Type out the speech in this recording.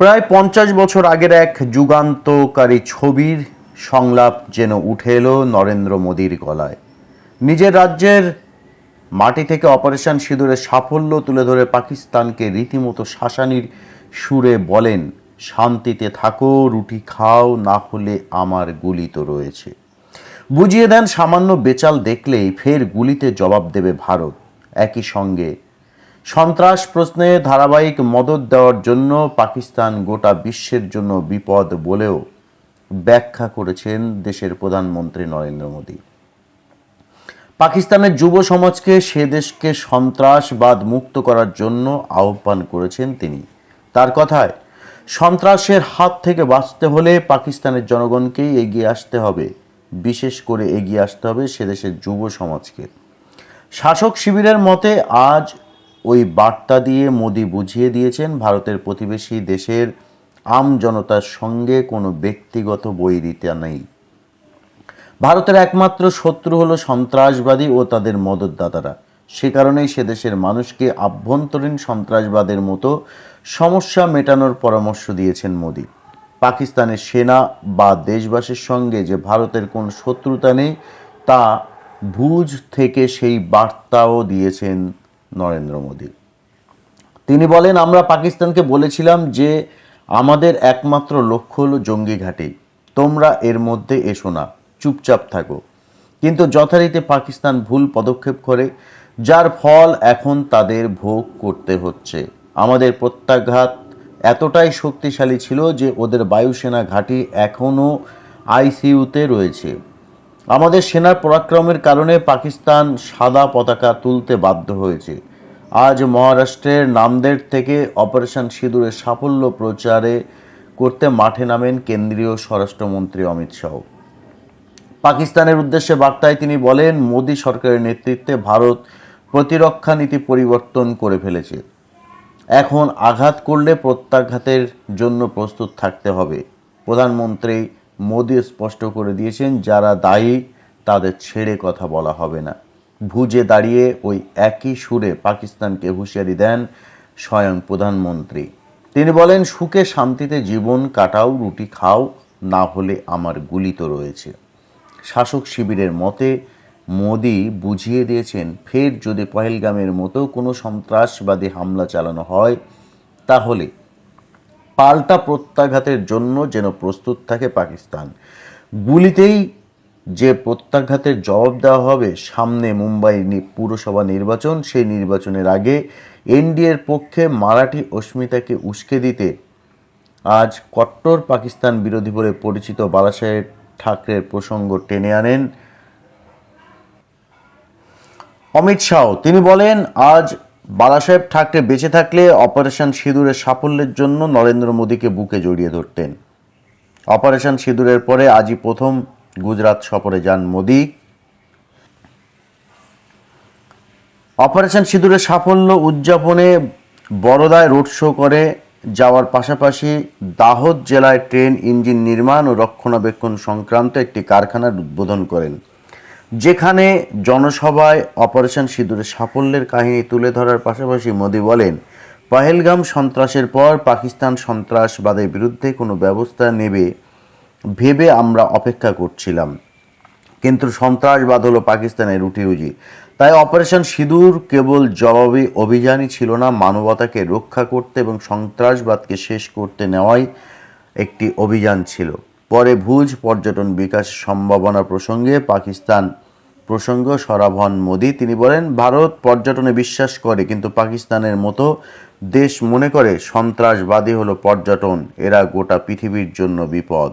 প্রায় পঞ্চাশ বছর আগের এক যুগান্তকারী ছবির সংলাপ যেন উঠে এলো নরেন্দ্র মোদীর গলায়। নিজের রাজ্যের মাটি থেকে অপারেশন সিঁদুরের সাফল্য তুলে ধরে পাকিস্তানকে রীতিমতো শাসানির সুরে বলেন, শান্তিতে থাকো, রুটি খাও, না হলে আমার গুলি তো রয়েছে। বুঝিয়ে দেন, সামান্য বেচাল দেখলেই ফের গুলিতে জবাব দেবে ভারত। একই সঙ্গে সন্ত্রাস প্রশ্নে ধারাবাহিক মদত দেওয়ার জন্য পাকিস্তান গোটা বিশ্বের জন্য বিপদ বলেও ব্যাখ্যা করেছেন দেশের প্রধানমন্ত্রী নরেন্দ্র মোদী। পাকিস্তানের যুব সমাজকে সে দেশকে সন্ত্রাসবাদ মুক্ত করার জন্য আহ্বান করেছেন তিনি। তার কথায়, সন্ত্রাসের হাত থেকে বাঁচতে হলে পাকিস্তানের জনগণকেই এগিয়ে আসতে হবে, বিশেষ করে এগিয়ে আসতে হবে সে দেশের যুব সমাজকে। শাসক শিবিরের মতে আজ ওই বার্তা দিয়ে মোদি বুঝিয়ে দিয়েছেন, ভারতের প্রতিবেশী দেশের আম জনতার সঙ্গে কোনো ব্যক্তিগত বৈরিতা নেই। ভারতের একমাত্র শত্রু হলো সন্ত্রাসবাদী ও তাদের মদতদাতারা। সে কারণেই সে দেশের মানুষকে আভ্যন্তরীণ সন্ত্রাসবাদের মতো সমস্যা মেটানোর পরামর্শ দিয়েছেন মোদি। পাকিস্তানের সেনা বা দেশবাসীর সঙ্গে যে ভারতের কোনো শত্রুতা নেই, তা ভুজ থেকে সেই বার্তাও দিয়েছেন নরেন্দ্র মোদী। তিনি বলেন, আমরা পাকিস্তানকে বলেছিলাম যে আমাদের একমাত্র লক্ষ্য হলো জঙ্গি ঘাঁটি। তোমরা এর মধ্যে এসো না, চুপচাপ থাকো। কিন্তু যথারীতি পাকিস্তান ভুল পদক্ষেপ করে, যার ফল এখন তাদের ভোগ করতে হচ্ছে। আমাদের প্রত্যাঘাত এতটাই শক্তিশালী ছিল যে ওদের বায়ুসেনা ঘাঁটি এখনও আইসিইউতে রয়েছে। আমাদের সেনার পরাক্রমের কারণে পাকিস্তান সাদা পতাকা তুলতে বাধ্য হয়েছে। আজ মহারাষ্ট্রের নামদের থেকে অপারেশন সিঁদুরের সাফল্য প্রচারে করতে মাঠে নামেন কেন্দ্রীয় স্বরাষ্ট্রমন্ত্রী অমিত শাহ। পাকিস্তানের উদ্দেশ্যে বার্তায় তিনি বলেন, মোদী সরকারের নেতৃত্বে ভারত প্রতিরক্ষা নীতি পরিবর্তন করে ফেলেছে। এখন আঘাত করলে প্রত্যাঘাতের জন্য প্রস্তুত থাকতে হবে। প্রধানমন্ত্রী মোদী স্পষ্ট করে দিয়েছেন, যারা দায়ী তাদের ছেড়ে কথা বলা হবে না। ভুজে দাঁড়িয়ে ওই একই সুরে পাকিস্তানকে হুঁশিয়ারি দেন স্বয়ং প্রধানমন্ত্রী। তিনি বলেন, সুখে শান্তিতে জীবন কাটাও, রুটি খাও, না হলে আমার গুলি তো রয়েছে। শাসক শিবিরের মতে, মোদি বুঝিয়ে দিয়েছেন, ফের যদি পহেলগামের মতো কোনো সন্ত্রাসবাদী হামলা চালানো হয়, তাহলে পাল্টা প্রত্যাঘাতের জন্য যেন প্রস্তুত থাকে পাকিস্তান। গুলিতেই যে প্রত্যাঘাতের জবাব দেওয়া হবে সামনে মুম্বাই পুরসভা নির্বাচন, সেই নির্বাচনের আগে এনডিএর পক্ষে মারাঠি অস্মিতাকে উস্কে দিতে আজ কট্টর পাকিস্তান বিরোধী বলে পরিচিত বালাসাহেব ঠাকরের প্রসঙ্গ টেনে আনেন। অমিত শাহ, তিনি বলেন, আজ বালাসাহেব ঠাকরে বেঁচে থাকলে অপারেশন সিঁদুরের সাফল্যের জন্য নরেন্দ্র মোদীকে বুকে জড়িয়ে ধরতেন। অপারেশন সিঁদুরের পরে আজই প্রথম গুজরাট সফরে যান মোদী। অপারেশন সিঁদুরের সাফল্য উদযাপনে বড়দায় রোড শো করে। যাওয়ার পাশাপাশি দাহোদ জেলায় ট্রেন, ইঞ্জিন নির্মাণ ও রক্ষণাবেক্ষণ সংক্রান্ত একটি কারখানার উদ্বোধন করেন। যেখানে জনসভায় অপারেশন সিঁদুরের সাফল্যের কাহিনী তুলে ধরার পাশাপাশি মোদী বলেন, পহেলগাম সন্ত্রাসের পর পাকিস্তান সন্ত্রাসবাদের বিরুদ্ধে কোনো ব্যবস্থা নেবে ভেবে আমরা অপেক্ষা করছিলাম। কিন্তু সন্ত্রাসবাদ হলো পাকিস্তানের রুটি রুজি তাই অপারেশন সিঁদুর কেবল জবাবি অভিযানই ছিল না, মানবতাকে রক্ষা করতে এবং সন্ত্রাসবাদকে শেষ করতে নেওয়াই একটি অভিযান ছিল। পরে ভুজ পর্যটন বিকাশ সম্ভাবনা প্রসঙ্গে পাকিস্তান প্রসঙ্গ সরাভন মোদি। তিনি বলেন, ভারত পর্যটনে বিশ্বাস করে, কিন্তু পাকিস্তানের মতো দেশ মনে করে সন্ত্রাসবাদী হলো পর্যটন। এরা গোটা পৃথিবীর জন্য বিপদ।